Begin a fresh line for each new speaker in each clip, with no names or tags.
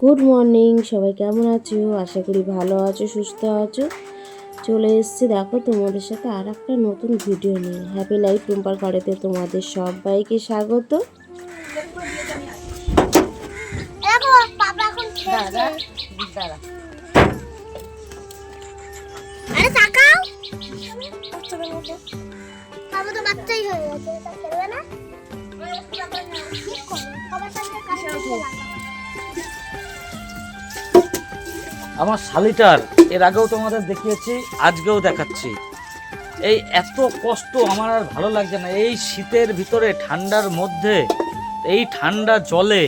Good morning সবাই কেমন আছো আশা করি ভালো আছো সুস্থ আছো চলে এসেছি দেখো তোমাদের সাথে আর একটা নতুন ভিডিও নিয়ে হ্যাপি লাইফ টুম্পার ঘরেতে তোমাদের সবাইকে স্বাগত
দেখো পাপা এখন খেলছে আরে তাকাও বাবা তো বাচ্চাই হয়ে গেছে খেলবে না
আমার শালিটার, এর আগেও তোমাদের দেখিয়েছি, আজকেও দেখাচ্ছি। এই এত কষ্ট আমার আর ভালো লাগছে না। এই শীতের ভিতরে, ঠান্ডার মধ্যে, এই ঠান্ডা জলে,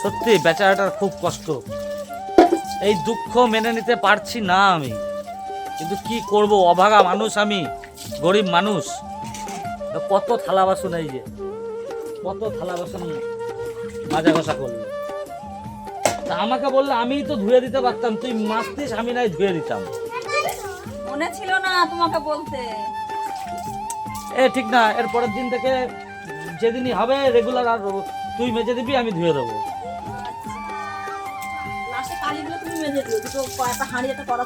সত্যি বেচারাটার খুব কষ্ট। এই দুঃখ মেনে নিতে পারছি না আমি। কিন্তু কি করব, অভাগা মানুষ আমি, গরিব মানুষ। কত থালা বাসন এই যে, কত থালা বাসন মাজা ঘষা করল তা আমাকে বললে আমি তো ধুয়ে দিতে পারতাম তুই মাসতিস আমি নাই ধুয়ে দিতাম।
মনে ছিল না তোমাকে বলতে।
এ ঠিক না এর পরের দিন থেকে যেদিনই হবে রেগুলার আর তুই মেজে দিবি আমি ধুয়ে দেবো।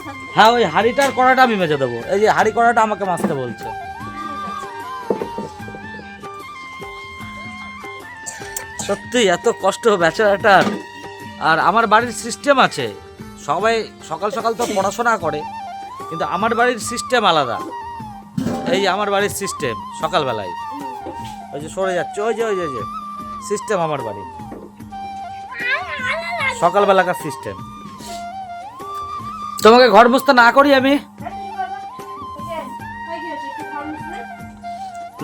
থাকবে?
হ্যাঁ ওই হাড়িটার কড়াটা আমি মেজে দেবো। এই যে হাড়ি কড়াটা আমাকে মাজতে বলছে। সত্যি এত কষ্ট বেচারাটার আর আমার বাড়ির সিস্টেম আছে। সবাই সকাল সকাল তো পড়াশোনা করে, কিন্তু আমার বাড়ির সিস্টেম আলাদা। এই আমার বাড়ির সিস্টেম সকালবেলায়। ওই যে সরে যাচ্ছে, ওই যে ওই যে ওই যে। সিস্টেম আমার বাড়ির। সকালবেলাকার সিস্টেম তোমাকে ঘর মুছতে না করি আমি?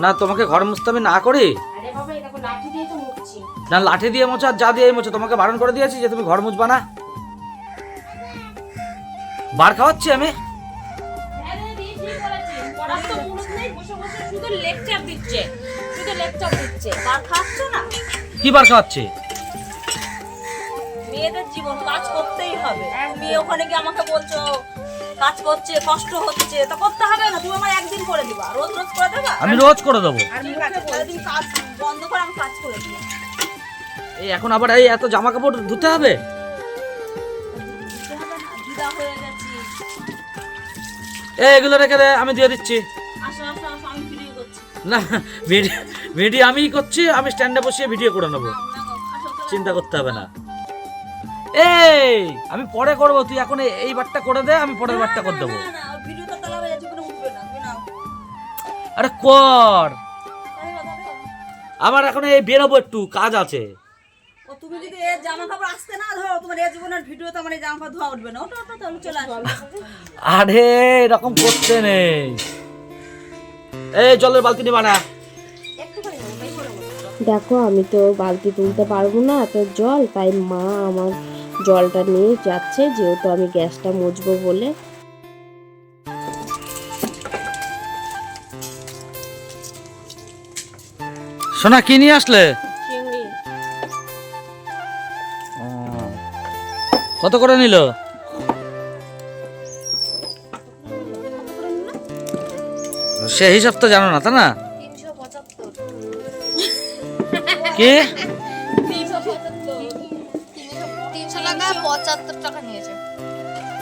না, তোমাকে ঘর মুছতে আমি না করি? না লাঠি দিয়ে মোছো আর যা দিয়ে মোছো তোমাকে বারণ করে দিয়েছি যে তুমি ঘর মুছবা না। বার খাওয়াচ্ছি আমি? কি বার খাওয়াচ্ছি?
মেয়েদের জীবন কাজ করতেই হবে। মেয়ে ওখানে গিয়ে আমাকে বলছো কাজ করছে কষ্ট হচ্ছে তা করতে হবে না তুমি আমার একদিন করে দিবা রোজ রোজ করে দেবা?
আমি রোজ করে দেবো।
কাজ বন্ধ করে আমি কাজ করে দিই
এই এখন আবার এই এত জামা কাপড় ধুতে হবে? এগুলো রেখে দে, আমি দিয়ে দিচ্ছি।
আমি
না ভিডিও আমিই করছি, আমি স্ট্যান্ডে বসিয়ে ভিডিও করে নেব। চিন্তা করতে হবে না। এই, আমি পরে করব, তুই এখন এই- বারটা করে দে, আমি পরের বারটা করে দেবো। আরে কর। আমার এখন এই বেরোবো একটু, কাজ আছে।
তুমি যদি এর জামা কাপড় আসতে না ধরো তোমার এই জীবনের ভিডিওতে আমার এই জামা কাপড় ধোয়া উঠবে না। ওটা ওটা তাহলে চলে
আরে এরকম করতে নেই। এই জলের বালতি নিবা না।
দেখো আমি তো বালতি তুলতে পারব না এত জল তাই মা আমার জলটা নিয়ে যাচ্ছে যেহেতু আমি গ্যাসটা মুছবো বলে।
সোনা কি নিয়ে আসলে? কত করে নিল? সে হিসাব তো জানো না তা না? কি?
তিনশো টাকা পঁচাত্তর টাকা নিয়েছে।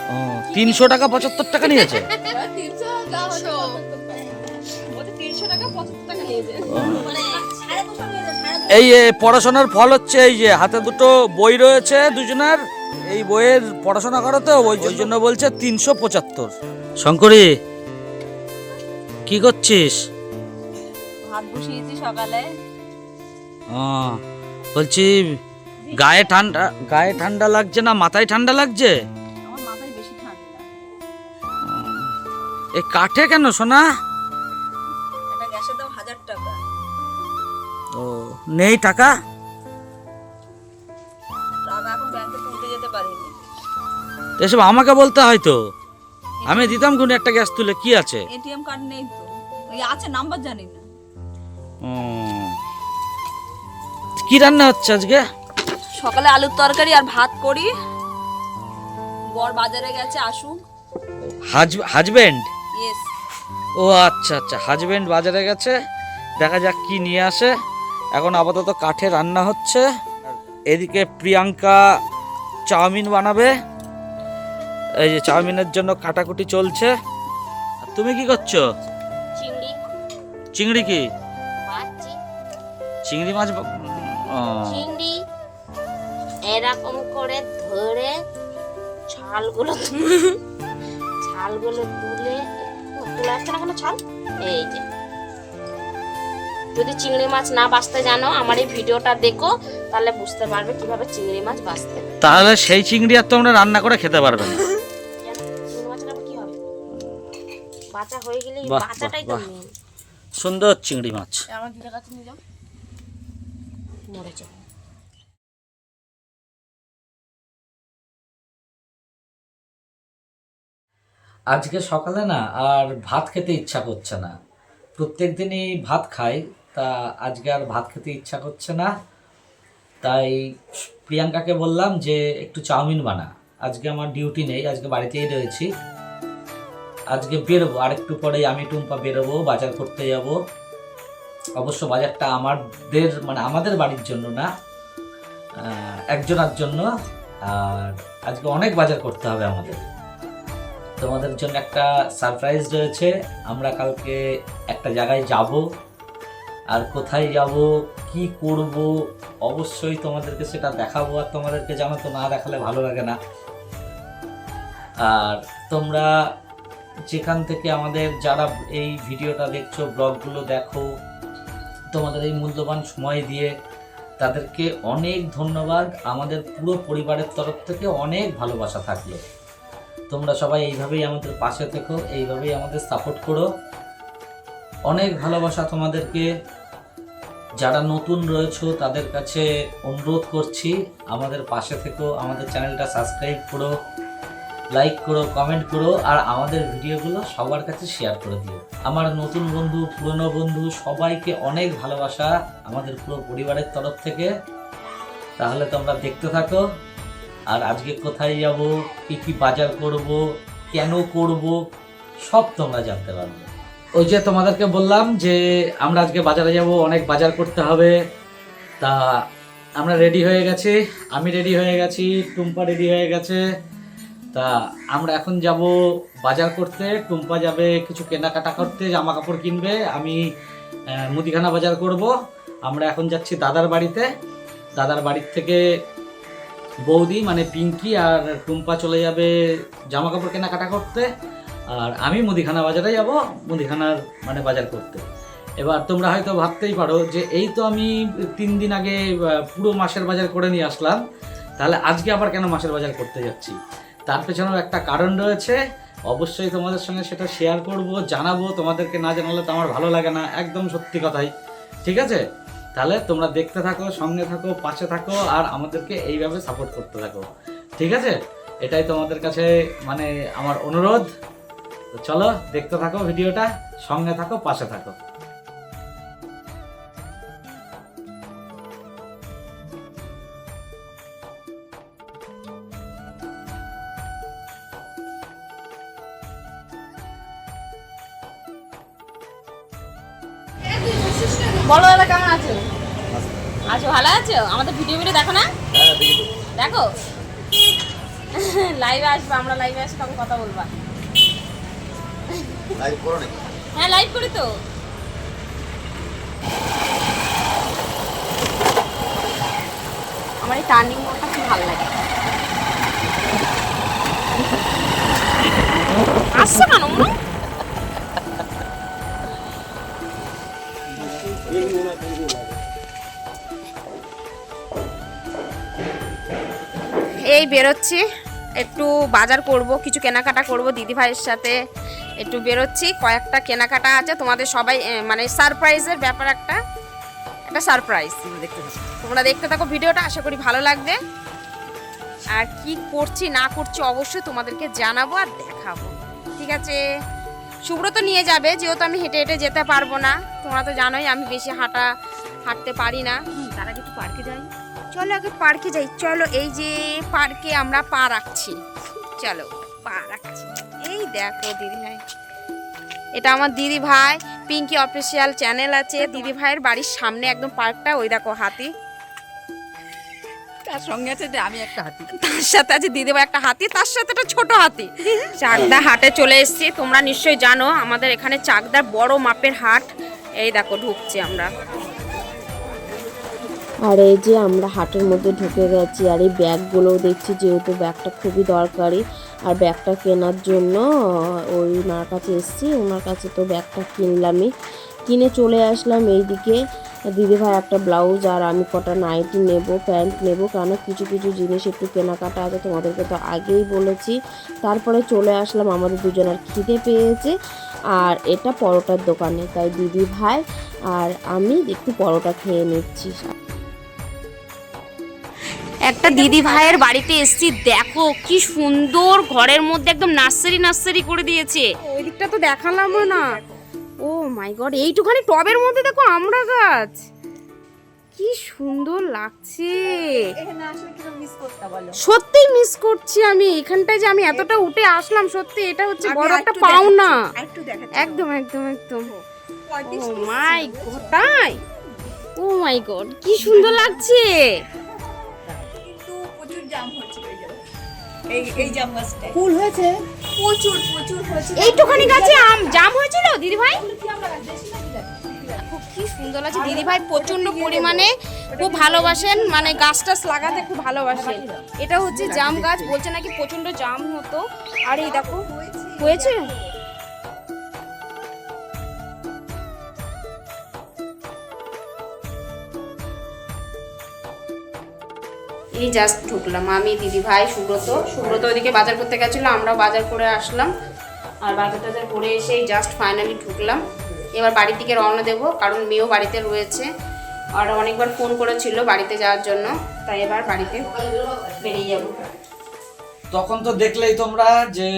ও, তিনশো টাকা পঁচাত্তর টাকা নিয়েছে? এই পড়াশোনার ফল হচ্ছে এই যে হাতে দুটো বই রয়েছে দুজনের। এই বইয়ের পড়াশোনা করো তো ওই জন্য বলছে তিনশো পঁচাত্তর। শঙ্করী কি করছিস?
ভাত বসিয়েছি সকালে।
ও, বলছি গায়ে ঠান্ডা গায়ে ঠান্ডা লাগছে না মাথায় ঠান্ডা লাগছে? এই কাঠে কেন সোনা?
এটা গ্যাসের দাম হাজার টাকা।
ও। নেই টাকা? এসব আমাকে বলতে হয় তো। আমি দিতাম কোনো একটা গ্যাস তুলে কি আছে?
এটিএম কার্ড নেই তো। ওই আছে নাম্বার জানি না।
কি রান্না হচ্ছে আজকে?
সকালে আলুর তরকারি আর ভাত করি। বর বাজারে গেছে আসুক।
হাজবেন্ড? ও আচ্ছা আচ্ছা। হাজবেন্ড বাজারে গেছে। দেখা যাক কি নিয়ে আসে। এখন আপাতত কাঠে রান্না হচ্ছে। এদিকে প্রিয়াঙ্কা চাউমিন বানাবে। এই যে চাউমিনের জন্য কাটাকুটি চলছে। তুমি কি করছ?
চিংড়ি।
কি? চিংড়ি। মাছ ও,
চিংড়ি এরকম করে ধরে ছালগুলো ছালগুলো তুলে তুলে আসছে না কোনো ছাল? এই যে। যদি চিংড়ি মাছ না বাঁচতে জানো আমার এই ভিডিওটা দেখো তাহলে বুঝতে পারবে কীভাবে চিংড়ি মাছ বাঁচতে
তাহলে সেই চিংড়ি আর তোমরা রান্না করে খেতে পারবে না।
চিংড়ি মাছের আবার কি হবে? বাঁচা হয়ে গেলে বাঁচাটাই তো।
সুন্দর চিংড়ি মাছ।
আমার দিদির কাছে নিয়ে যাও।
আজকে সকালে না আর ভাত খেতে ইচ্ছা করছে না। প্রত্যেক দিনই ভাত খাই তা আজকে আর ভাত খেতে ইচ্ছা করছে না। তাই প্রিয়াঙ্কাকে বললাম যে, একটু চাউমিন বানা। আজকে আমার ডিউটি নেই, আজকে বাড়িতেই রয়েছি। আজকে বেরোবো আর একটু পরেই আমি টুম্পা বেরোবো, বাজার করতে যাব। অবশ্য বাজারটা আমাদের মানে আমাদের বাড়ির জন্য না একজনার জন্য। আর আজকে অনেক বাজার করতে হবে আমাদের। তোমাদের জন্য একটা সারপ্রাইজ রয়েছে। আমরা কালকে একটা জায়গায় যাব। আর কোথায় যাব, কি করব, অবশ্যই তোমাদেরকে সেটা দেখাবো আর তোমাদেরকে জানো তো, না দেখালে ভালো লাগে না। আর তোমরা যেখান থেকে আমাদের যারা এই ভিডিওটা দেখছ, ব্লগগুলো দেখো, তোমাদের এই মূল্যবান সময় দিয়ে তাদেরকে অনেক ধন্যবাদ। আমাদের পুরো পরিবারের তরফ থেকে অনেক ভালোবাসা থাকল। তোমরা সবাই এইভাবেই আমাদের পাশে থেকো, এইভাবেই আমাদের সাপোর্ট করো। অনেক ভালোবাসা তোমাদেরকে। যারা নতুন রয়েছো, তাদের কাছে অনুরোধ করছি, আমাদের পাশে থেকো, আমাদের চ্যানেলটা সাবস্ক্রাইব করো, লাইক করো, কমেন্ট করো, আর আমাদের ভিডিওগুলো সবার কাছে শেয়ার করে দিও। আমার নতুন বন্ধু, পুরনো বন্ধু, সবাইকে অনেক ভালোবাসা আমাদের পুরো পরিবারের তরফ থেকে। তাহলে তোমরা দেখতে থাকো, আর আজকে কোথায় যাব, কি কি বাজার করব, কেন করব, সব তোমরা জানতে পারবে। ওই যে তোমাদেরকে বললাম যে আমরা আজকে বাজারে যাব, অনেক বাজার করতে হবে। তা আমরা রেডি হয়ে গেছি। আমি রেডি হয়ে গেছি, টুম্পা রেডি হয়ে গেছে। তা আমরা এখন যাব বাজার করতে। টুম্পা যাবে কিছু কেনাকাটা করতে জামা কাপড় কিনবে। আমি মুদিখানা বাজার করব। আমরা এখন যাচ্ছি দাদার বাড়িতে। দাদার বাড়ির থেকে বৌদি মানে পিঙ্কি আর টুম্পা চলে যাবে জামা কাপড় কেনাকাটা করতে। আর আমি মুদিখানা বাজারে যাব, মুদিখানার মানে বাজার করতে। এবার তোমরা হয়তো ভাবতেই পারো যে এই তো আমি তিন দিন আগে পুরো মাসের বাজার করে নিয়ে আসলাম। তাহলে আজকে আবার কেন মাসের বাজার করতে যাচ্ছি? তার পেছনেও একটা কারণ রয়েছে। অবশ্যই তোমাদের সঙ্গে সেটা শেয়ার করব, জানাব। তোমাদেরকে না জানালে তো আমার ভালো লাগে না, একদম সত্যি কথাই। ঠিক আছে? তাহলে তোমরা দেখতে থাকো, সঙ্গে থাকো, পাশে থাকো, আর আমাদেরকে এইভাবে সাপোর্ট করতে থাকো। ঠিক আছে? এটাই তোমাদের কাছে মানে আমার অনুরোধ। তো চলো দেখতে থাকো ভিডিওটা সঙ্গে থাকো পাশে থাকো।
বলো দাদা কেমন আছো? আছো ভালো আছো? আমাদের ভিডিও ভিডিও দেখো না? দেখো। লাইভে আসবে আমরা লাইভে আসি তখন কথা বলবা। হ্যাঁ লাইভ করি তো। আমার এই টার্নিং মোড়টা খুব ভালো লাগে। আসছে কেন এই বেরোচ্ছি। একটু বাজার করব, কিছু কেনাকাটা করব দিদি ভাইয়ের সাথে। একটু বেরোচ্ছি কয়েকটা কেনাকাটা আছে তোমাদের সবাই মানে সারপ্রাইজের ব্যাপার একটা একটা সারপ্রাইজ দেখতে তোমরা দেখতে থাকো ভিডিওটা আশা করি ভালো লাগবে। আর কি করছি না করছি অবশ্যই তোমাদেরকে জানাব আর দেখাবো। ঠিক আছে? সুব্রত নিয়ে যাবে যেহেতু আমি হেঁটে হেঁটে যেতে পারব না। তোমরা তো জানোই আমি বেশি হাঁটা হাঁটতে পারি না। তার আগে একটু পার্কে যাই। চলো আগে পার্কে যাই। চলো এই যে পার্কে আমরা পা রাখছি। চলো। পা রাখছি। এই দেখো দিদি ভাই। এটা আমার দিদি ভাই পিঙ্কি অফিসিয়াল চ্যানেল আছে। দিদি ভাইয়ের বাড়ির সামনে একদম পার্কটা ওই দেখো হাতি।
তার সঙ্গে আছে আমি একটা হাতি।
তার সাথে আছে দিদিভাই একটা হাতি তার সাথে একটা ছোট হাতি। চাকদা হাটে চলে এসেছি তোমরা নিশ্চয়ই জানো আমাদের এখানে চাকদার বড় মাপের হাট। এই দেখো ঢুকছি আমরা।
আর এই যে আমরা হাটের মধ্যে ঢুকে গেছি, আর এই ব্যাগগুলোও দেখছি যেহেতু ব্যাগটা খুবই দরকারি। আর ব্যাগটা কেনার জন্য ওই ওনার কাছে এসেছি, ওনার কাছে তো ব্যাগটা কিনলামই। কিনে চলে আসলাম এইদিকে। দিদিভাই একটা ব্লাউজ আর আমি কটা নাইটি নেব, প্যান্ট নেব কেন কিছু কিছু জিনিস একটু কেনাকাটা আছে, তোমাদেরকে তো আগেই বলেছি। তারপরে চলে আসলাম, আমাদের দুজনের খিদে পেয়েছে। আর এটা পরোটার দোকানে, তাই দিদি ভাই আর আমি একটু পরোটা খেয়ে নিচ্ছি।
একটা দিদি ভাইয়ের বাড়িতে এসেছি দেখো কি সুন্দর ঘরের মধ্যে একদম নার্সারি নার্সারি করে দিয়েছে। ওই দিকটা তো দেখালামও না। ও মাই গড এইটুখানি টবের মধ্যে দেখো আমরা গাছ। কি সুন্দর লাগছে।
এখানে আসলে কীরকম মিস
সত্যিই মিস করছি আমি এখানটায় যে আমি এতটা উঠে আসলাম সত্যি এটা হচ্ছে বড় একটা পাওনা। একদম একদম একদম। ও মাই গড তাই? ও মাই গড কি সুন্দর লাগছে।
জাম হচ্ছিল এই। এই এই জাম গাছটায়। ফুল হয়েছে? প্রচুর প্রচুর হয়েছে
এইটুখানি গাছে আম জাম হয়েছিল দিদি ভাই? কি সুন্দর লাগছে। দিদি ভাই প্রচণ্ড পরিমাণে খুব ভালোবাসেন। মানে গাছ টাছ লাগাতে খুব ভালোবাসেন। এটা হচ্ছে জাম গাছ। বলছে নাকি প্রচণ্ড জাম হতো। আর এই দেখো হয়েছে? এই জাস্ট ঢুকলাম। আমি, দিদি ভাই, সুব্রত। সুব্রত ওইদিকে বাজার করতে গেছিল, আমরাও বাজার করে আসলাম। আর বাজার টাজার করে এসেই জাস্ট ফাইনালি ঢুকলাম। এবার বাড়ির দিকে রওনা দেবো, কারণ মেয়েও বাড়িতে রয়েছে। আর অনেকবার ফোন করেছিল বাড়িতে যাওয়ার জন্য, তাই এবার বাড়িতে বেরিয়ে যাব।
তখন তো দেখলেই তোমরা যে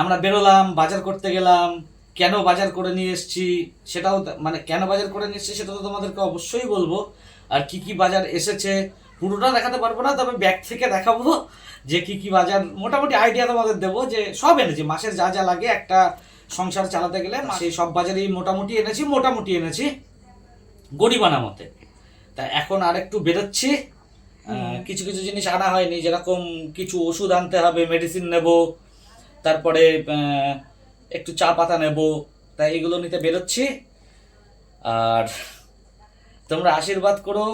আমরা বেরোলাম, বাজার করতে গেলাম, কেন বাজার করে নিয়ে এসেছি সেটাও মানে কেন বাজার করে নিয়ে এসেছি সেটা তো তোমাদেরকে অবশ্যই বলব। আর কি কি বাজার এসেছে পুরোটা দেখাতে পারব না তবে ব্যাগ থেকে দেখাবো যে কি কি বাজার। মোটামুটি আইডিয়া তোমাদের দেবো যে সব এনেছি। মাসের যা যা লাগে একটা সংসার চালাতে গেলে সেই সব বাজারই মোটামুটি এনেছি মোটামুটি এনেছি। গরিবানা মতে। তা এখন আর একটু বেরোচ্ছি। কিছু কিছু জিনিস আনা হয়নি যেরকম কিছু ওষুধ আনতে হবে মেডিসিন নেব তারপরে একটু চা পাতা নেব তাই এগুলো নিতে বেরোচ্ছি। আর তোমরা আশীর্বাদ করো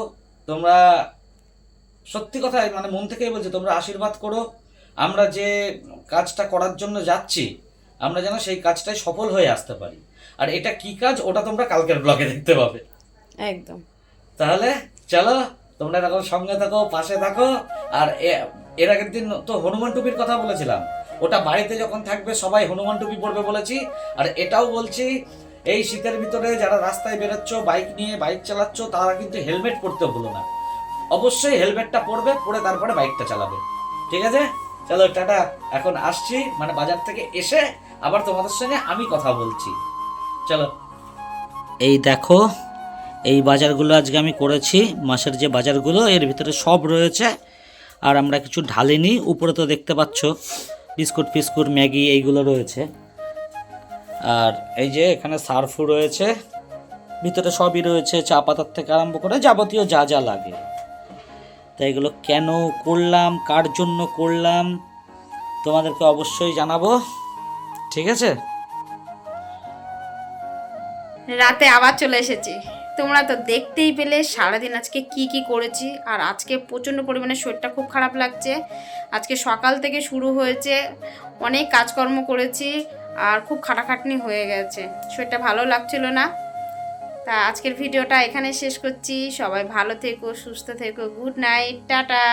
তোমরা সত্যি কথাই মানে মন থেকেই বলছি তোমরা আশীর্বাদ করো। আমরা যে কাজটা করার জন্য যাচ্ছি আমরা যেন সেই কাজটাই সফল হয়ে আসতে পারি। আর এটা কি কাজ? ওটা তোমরা কালকের ব্লগে দেখতে পাবে।
একদম।
তাহলে চলো তোমরা এরকম সঙ্গে থাকো পাশে থাকো। আর এর আগের দিন তো হনুমান টুপির কথা বলেছিলাম। ওটা বাড়িতে যখন থাকবে সবাই হনুমান টুপি পরবে বলেছি। আর এটাও বলছি এই শীতের ভিতরে যারা রাস্তায় বেরোচ্ছ বাইক নিয়ে বাইক চালাচ্ছ তারা কিন্তু হেলমেট পরতে ভুলো না। অবশ্যই হেলমেটটা পরবে, পরে তারপরে বাইকটা চালাবে। ঠিক আছে? চলো, টাটা। এখন আসছি মানে বাজার থেকে এসে আবার তোমাদের সঙ্গে আমি কথা বলছি। চলো। এই দেখো, এই বাজারগুলো আজকে আমি করেছি। মাসের যে বাজারগুলো, এর ভিতরে সব রয়েছে। আর আমরা কিছু ঢালিনি, উপরে তো দেখতে পাচ্ছ, বিস্কুট, ফিস্কুট, ম্যাগি, এইগুলো রয়েছে। আর এই যে এখানে সার্ফও রয়েছে। ভিতরে সবই রয়েছে, চা পাতার থেকে আরম্ভ করে যাবতীয় যা যা লাগে। তাই এগুলো কেন করলাম? কার জন্য করলাম? তোমাদেরকে অবশ্যই জানাব। ঠিক আছে?
রাতে আবার চলে এসেছি। তোমরা তো দেখতেই পেলে সারাদিন আজকে কি কি করেছি। আর আজকে প্রচণ্ড পরিমাণে শরীরটা খুব খারাপ লাগছে। আজকে সকাল থেকে শুরু হয়েছে, অনেক কাজকর্ম করেছি, আর খুব খাটাখাটনি হয়ে গেছে। শরীরটা ভালো লাগছিল না। তা আজকের ভিডিওটা এখানে শেষ করছি। সবাই ভালো থেকো সুস্থ থেকো গুড নাইট টাটা।